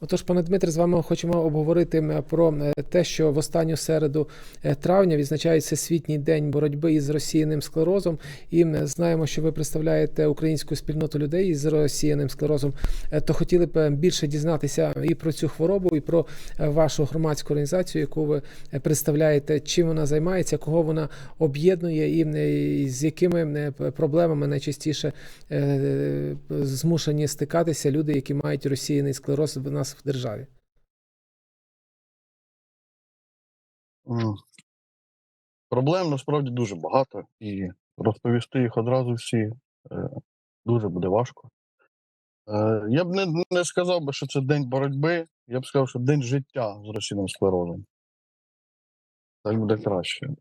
Отож, пане Дмитре, з вами хочемо обговорити про е, те, що в останню середу е, травня відзначається світній день боротьби із розсіяним склерозом. І м, знаємо, що ви представляєте українську спільноту людей із розсіяним склерозом. Е, То хотіли б е, більше дізнатися і про цю хворобу, і про е, вашу громадську організацію, яку ви е, представляєте, чим вона займається, кого вона об'єднує, і з якими проблемами найчастіше е, змушені стикатися люди, які мають розсіяний склероз в нас в державі. Проблем насправді дуже багато, і розповісти їх одразу всі е, дуже буде важко. Е, я б не, не сказав би, що це день боротьби, я б сказав, що день життя з розсійним склерозом. Так буде краще. Е,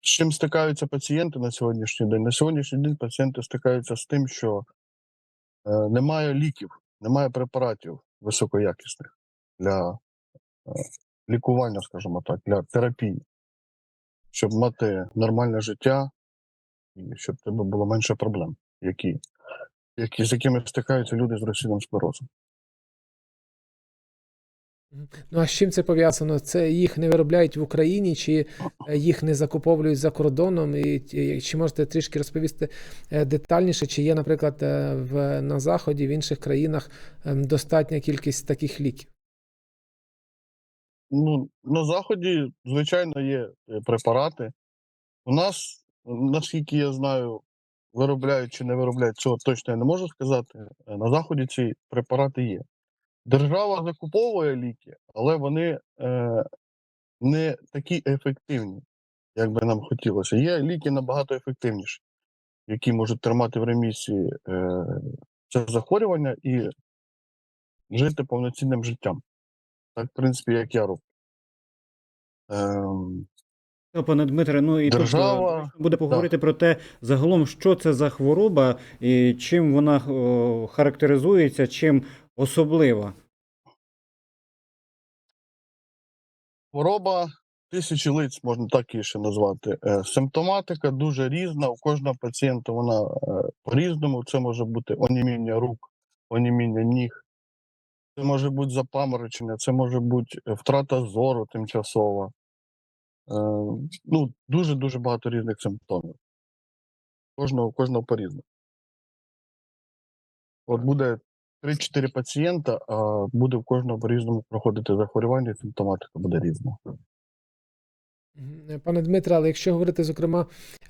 з чим стикаються пацієнти на сьогоднішній день? На сьогоднішній день пацієнти стикаються з тим, що немає ліків, немає препаратів високоякісних для е, лікування, скажімо так, для терапії, щоб мати нормальне життя і щоб тебе було менше проблем, які, які, з якими стикаються люди з розсійним склерозом. Ну а з чим це пов'язано? Це їх не виробляють в Україні, чи е, їх не закуповують за кордоном? І чи можете трішки розповісти е, детальніше, чи є, наприклад, е, в на заході в інших країнах ем, достатня кількість таких ліків? Ну, на Заході, звичайно, є препарати. У нас, наскільки я знаю, виробляють чи не виробляють, цього точно я не можу сказати. На Заході ці препарати є. Держава закуповує ліки, але вони е, не такі ефективні, як би нам хотілося. Є ліки набагато ефективніші, які можуть тримати в ремісії е, це захворювання і жити повноцінним життям. Так, в принципі, як я роблю. Ем, Пане Дмитре, ну і Держава, тут е, буде поговорити про те, загалом, що це за хвороба і чим вона о, характеризується, чим особлива. Хвороба тисячі лиць, можна так її ще назвати. Е, Симптоматика дуже різна. У кожного пацієнта вона е, по-різному. Це може бути оніміння рук, оніміння ніг, це може бути запаморочення, це може бути е, втрата зору тимчасова. Ну, дуже-дуже багато різних симптомів. Кожного, кожного по-різному. От буде 3-4 пацієнта, а буде в кожного по-різному проходити захворювання, симптоматика буде різна. Пане Дмитре, але якщо говорити зокрема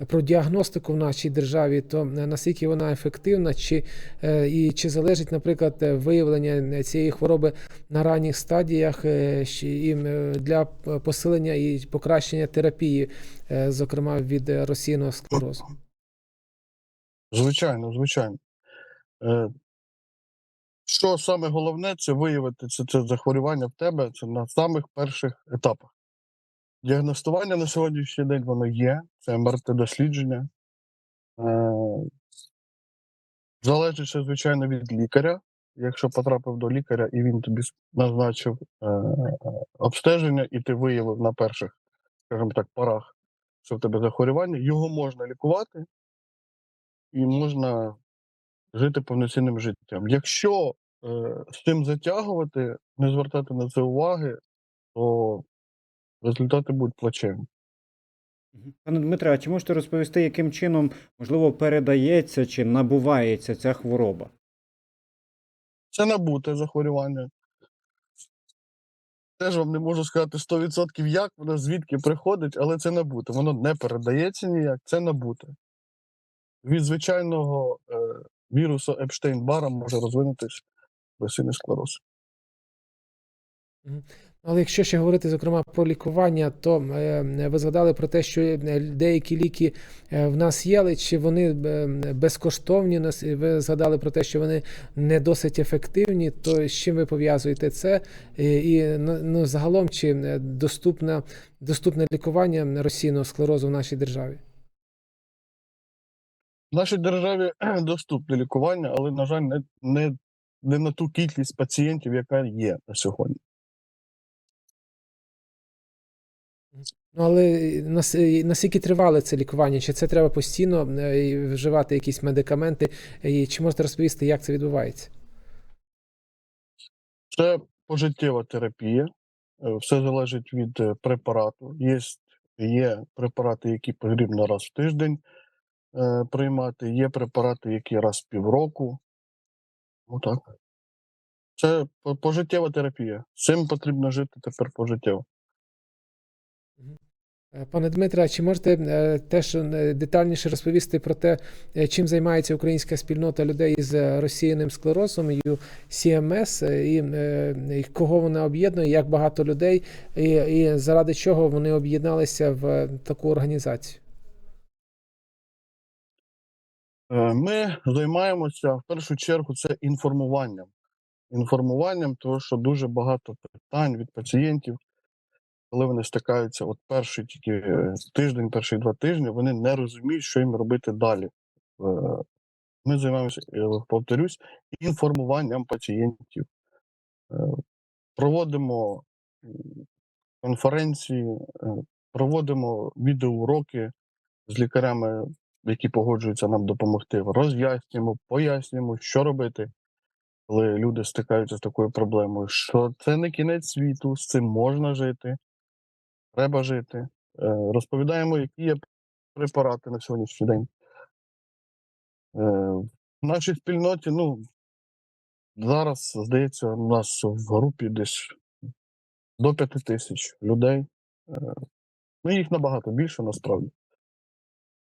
про діагностику в нашій державі, то е, наскільки вона ефективна, чи е, і чи залежить, наприклад, е, виявлення цієї хвороби на ранніх стадіях і для посилення і покращення терапії, зокрема від розсійного склерозу? Звичайно, звичайно. Що саме головне, це виявити це, це захворювання в тебе це на самих перших етапах. Діагностування на сьогоднішній день воно є, це МРТ-дослідження. Е, Залежить звичайно, від лікаря. Якщо потрапив до лікаря і він тобі назначив е, обстеження, і ти виявив на перших, скажімо так, порах, що в тебе захворювання, його можна лікувати і можна жити повноцінним життям. Якщо з цим затягувати, не звертати на це уваги, то результати будуть плачевні. Пане Дмитре, а чи можете розповісти, яким чином, можливо, передається чи набувається ця хвороба? Це набуте захворювання. Теж вам не можу сказати 100% як воно звідки приходить, але це набуте. Воно не передається ніяк, це набуте. Від звичайного е, вірусу Епштейн-Бара може розвинутися розсійний склероз. Але якщо ще говорити зокрема про лікування, то е, ви згадали про те, що е, деякі ліки е, в нас є, але чи вони безкоштовні? Ви згадали про те, що вони не досить ефективні. То з чим ви пов'язуєте це? І ну, ну, загалом чи доступне, доступне лікування розсійного склерозу в нашій державі? В нашій державі доступне лікування, але, на жаль, не, не, не на ту кількість пацієнтів, яка є на сьогодні. Ну, але нас- е, наскільки тривале це лікування? Чи це треба постійно е, вживати якісь медикаменти? І чи можете розповісти, як це відбувається? Це пожиттєва терапія. Е, Все залежить від препарату. Є, є препарати, які потрібно раз в тиждень приймати, є препарати, які раз в півроку. Отак. Це пожиттєва терапія. З цим потрібно жити тепер пожиттєво. Е, Пане Дмитре, чи можете е, теж е, детальніше розповісти про те, чим займається українська спільнота людей з розсіяним склерозом і CMS, е, і, е, і кого вона об'єднує, як багато людей, і, і заради чого вони об'єдналися в таку організацію? Ми займаємося в першу чергу це інформуванням. Інформуванням, тому що дуже багато питань від пацієнтів, коли вони стикаються, от перший тільки е, тиждень, перші два тижні, вони не розуміють, що їм робити далі. Е, Ми займаємося, е, повторюсь, інформуванням пацієнтів. Е, Проводимо конференції, е, проводимо відеоуроки з лікарями, які погоджуються нам допомогти. Роз'яснюємо, пояснюємо, що робити, коли люди стикаються з такою проблемою, що це не кінець світу, з цим можна жити, треба жити. Е, Розповідаємо, які є препарати на сьогоднішній день. Е, В нашій спільноті, ну, зараз, здається, у нас в групі десь до п'яти тисяч людей. Е, Ну, їх набагато більше насправді.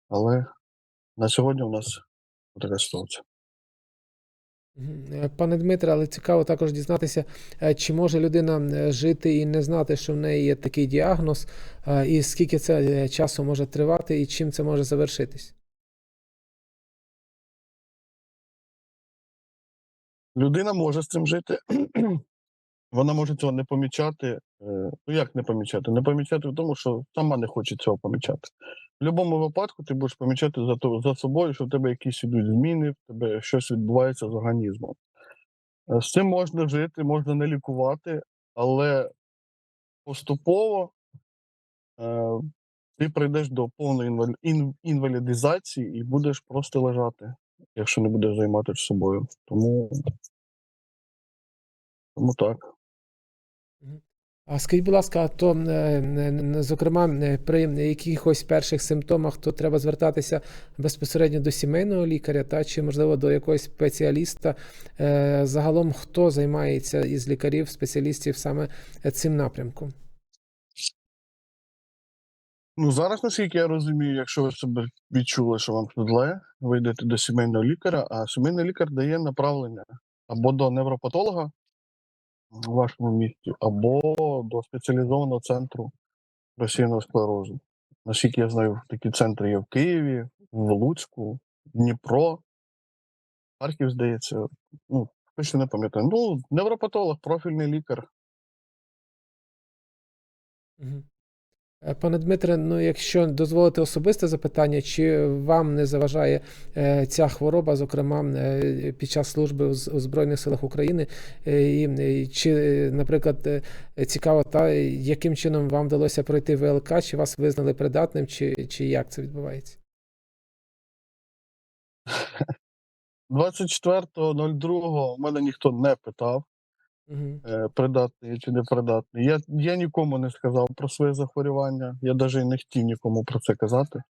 Але на сьогодні у нас така ситуація. Е, Пане Дмитре, але цікаво також дізнатися, е, чи може людина е, жити і не знати, що в неї є такий діагноз, і скільки це часу може тривати, і чим це може завершитись? Людина може з цим жити. Вона може цього не помічати. Ну як не помічати? Не помічати в тому, що сама не хоче цього помічати. В будь-якому випадку ти будеш помічати за, то- за собою, що в тебе якісь ідуть зміни, в тебе щось відбувається з організмом. Е, З цим можна жити, можна не лікувати, але поступово е, ти прийдеш до повної інвалі- ін- інвалідизації і будеш просто лежати, якщо не будеш займатися собою. Тому, тому так. А скажіть, будь ласка, то, е, не- не- зокрема, е, при якихось перших симптомах, то треба звертатися безпосередньо до сімейного лікаря, та чи можливо до якогось спеціаліста. Е, Загалом, хто займається із лікарів, спеціалістів саме е, цим напрямком? Ну, зараз, наскільки я розумію, якщо ви себе відчули, що вам тут зле, ви йдете до сімейного лікаря, а сімейний лікар дає направлення або до невропатолога в вашому місті, або до спеціалізованого центру російного склерозу. Наскільки я знаю, такі центри є в Києві, в Луцьку, Дніпро, Харків, здається. Ну, точно не пам'ятаю. Ну, невропатолог, профільний лікар. Е, Пане Дмитре, ну якщо дозволите особисте запитання, чи вам не заважає е, ця хвороба, зокрема е, під час служби у, Збройних силах України, і, чи, наприклад, цікаво, та яким чином вам вдалося пройти ВЛК, чи вас визнали придатним, чи, чи як це відбувається? 24.02 мене ніхто не питав. Угу. придатний чи не придатний. Я, я нікому не сказав про своє захворювання. Я навіть не хотів нікому про це казати.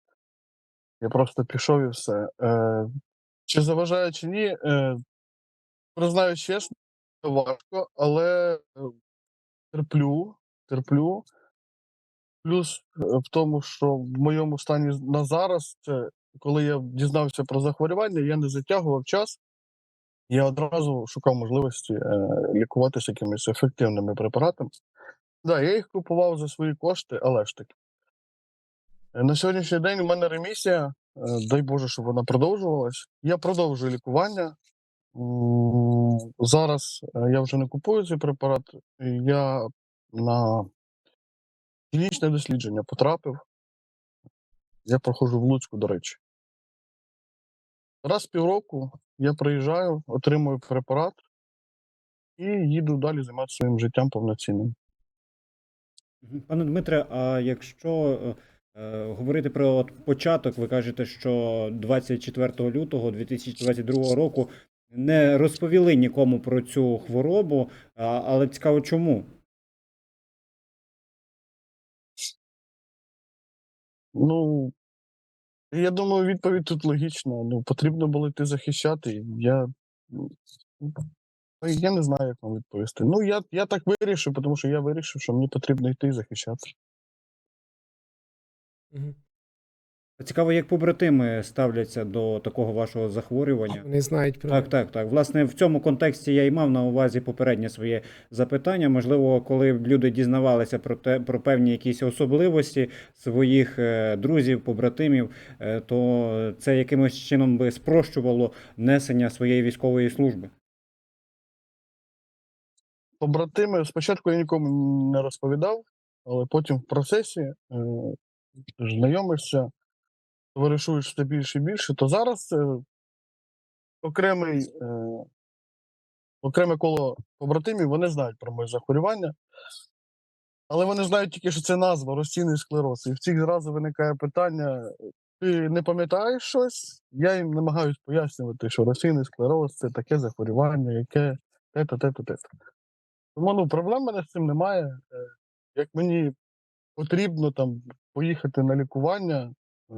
Я просто пішов і все. Е, чи заважає, чи ні, е, признаю чесно, важко, але е, терплю, терплю. Плюс е, в тому, що в моєму стані на зараз, це коли я дізнався про захворювання, я не затягував час. Я одразу шукав можливості е, лікуватися якимись ефективними препаратами. Да, я їх купував за свої кошти, але ж таки. Е, На сьогоднішній день у мене ремісія. е, Дай Боже, щоб вона продовжувалась. Я продовжую лікування. Зараз е, я вже не купую цей препарат. Я на клінічне дослідження потрапив. Я проходжу в Луцьку, до речі. Раз в півроку я приїжджаю, отримую препарат і їду далі займатися своїм життям повноцінним. Пане Дмитре, а якщо е, е, говорити про от початок, ви кажете, що 24 лютого 2022 року не розповіли нікому про цю хворобу, а, але цікаво, чому? Ну, я думаю, відповідь тут логічна. Ну, потрібно було йти захищати. Я, ну, я не знаю, як вам відповісти. Ну, я, я так вирішив, тому що я вирішив, що мені потрібно йти захищати. Мгм. Цікаво, як побратими ставляться до такого вашого захворювання. Вони знають про Так, так, так. Власне, в цьому контексті я і мав на увазі попереднє своє запитання. Можливо, коли б люди дізнавалися про те, про певні якісь особливості своїх е, друзів, побратимів, е, то це якимось чином би спрощувало несення своєї військової служби. Побратими, спочатку я нікому не розповідав, але потім в процесі е, знайомишся, все більше і більше, то зараз е, окремий, е, окреме коло побратимів, вони знають про моє захворювання, але вони знають тільки, що це назва розсійний склероз. І в цих зразу виникає питання: ти не пам'ятаєш щось? Я їм намагаюсь пояснювати, що розсійний склероз це таке захворювання, яке те-то, те-то, те-то. Тому ну, проблем мене з цим немає. Е, Як мені потрібно там поїхати на лікування е,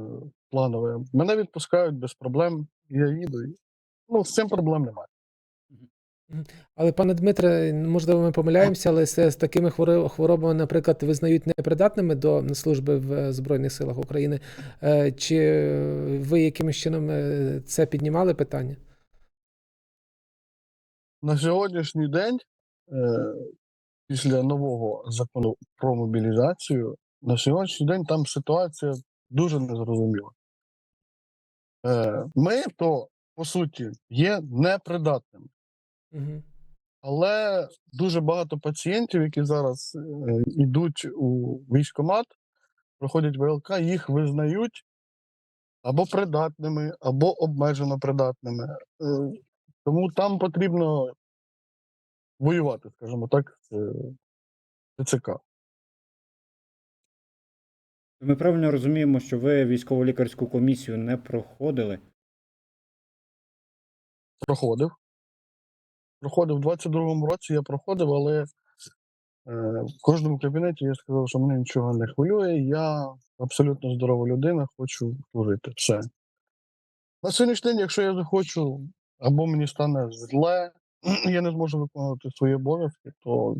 планове, мене відпускають без проблем, я їду. і, Ну, з цим проблем немає. Але, пане Дмитре, можливо, ми помиляємося, але з, з такими хворобами, наприклад, визнають непридатними до служби в е, Збройних силах України. Е, Чи ви якимось чином е, це піднімали питання? На сьогоднішній день, після нового закону про мобілізацію, на сьогоднішній день там ситуація дуже незрозуміла. Е, Ми то, по суті, є непридатними. Угу. Але дуже багато пацієнтів, які зараз е, йдуть у військкомат, проходять ВЛК, їх визнають або придатними, або обмежено придатними. Е, тому там потрібно воювати, скажімо так, з ТЦК. Ми правильно розуміємо, що ви військово-лікарську комісію не проходили. Проходив. Проходив у 22-му році, я проходив, але е, в кожному кабінеті я сказав, що мене нічого не хвилює. Я абсолютно здорова людина, хочу служити. Все. На сьогоднішній день, якщо я захочу, або мені стане зле, я не зможу виконувати свої обов'язки, то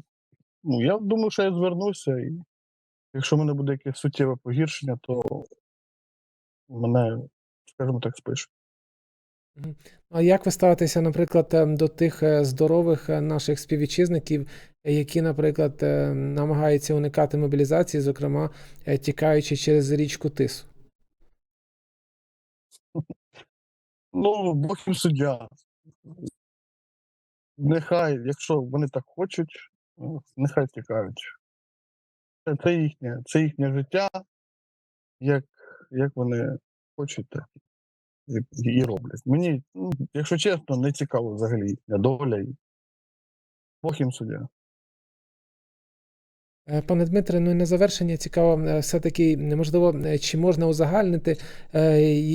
ну, я думаю, що я звернуся, і якщо в мене буде якесь суттєве погіршення, то мене, скажімо так, спишуть. А як ви ставитеся, наприклад, е, до тих е, здорових е, наших співвітчизників, які, наприклад, е, намагаються уникати мобілізації, зокрема, тікаючи через річку Тису? Ну, Бог їм суддя. Нехай, якщо вони так хочуть, ну, нехай тікають. Це, їхнє, це їхнє життя, як, як вони хочуть, так і роблять. Мені, ну, якщо чесно, не цікаво взагалі їхня доля. Бог їм суддя. Е, Пане Дмитре, ну і на завершення цікаво, е, все-таки можливо, е, чи можна узагальнити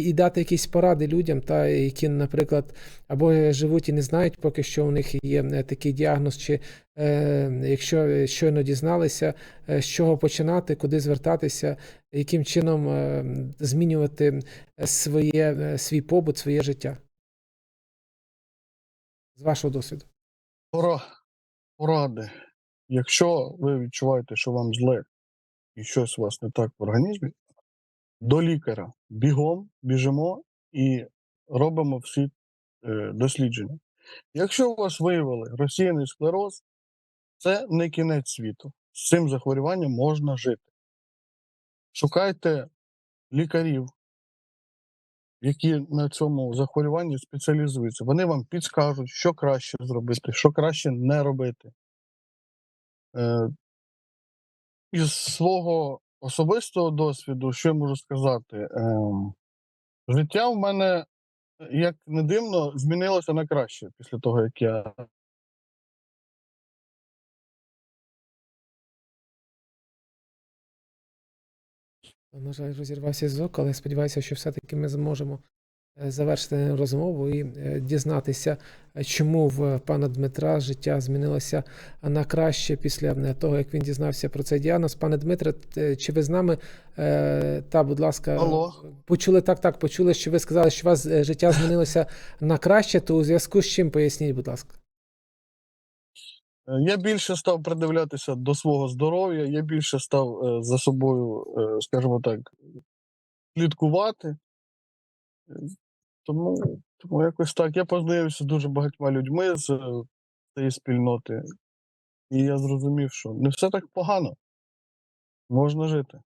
і дати якісь поради людям, та які, наприклад, або живуть і не знають поки що у них є такий діагноз, чи якщо щойно дізналися, з чого починати, куди звертатися, яким чином змінювати своє, свій побут, своє життя? З вашого досвіду. Пора, поради. Якщо ви відчуваєте, що вам зле і щось у вас не так в організмі, до лікаря бігом біжимо і робимо всі е, дослідження. Якщо у вас виявили розсіяний склероз, це не кінець світу. З цим захворюванням можна жити. Шукайте лікарів, які на цьому захворюванні спеціалізуються. Вони вам підскажуть, що краще зробити, що краще не робити. Е, із свого особистого досвіду, що я можу сказати, ем, життя в мене, як не дивно, змінилося на краще після того, як я На жаль, розірвався зв'язок, але сподіваюся, що все-таки ми зможемо завершити розмову і е, дізнатися, е, чому в пана Дмитра життя змінилося на краще після е, того, як він дізнався про цей діагноз. Пане Дмитре, чи ви з нами? Е, Та, будь ласка, Алло. почули так, так, почули, що ви сказали, що у вас е, життя змінилося на краще, то у зв'язку з чим поясніть, будь ласка. Е, Я більше став придивлятися до свого здоров'я, я більше став е, за собою, е, скажімо так, слідкувати. Тому, тому якось так. Я познайомився з дуже багатьма людьми з е, цієї спільноти, і я зрозумів, що не все так погано. Можна жити.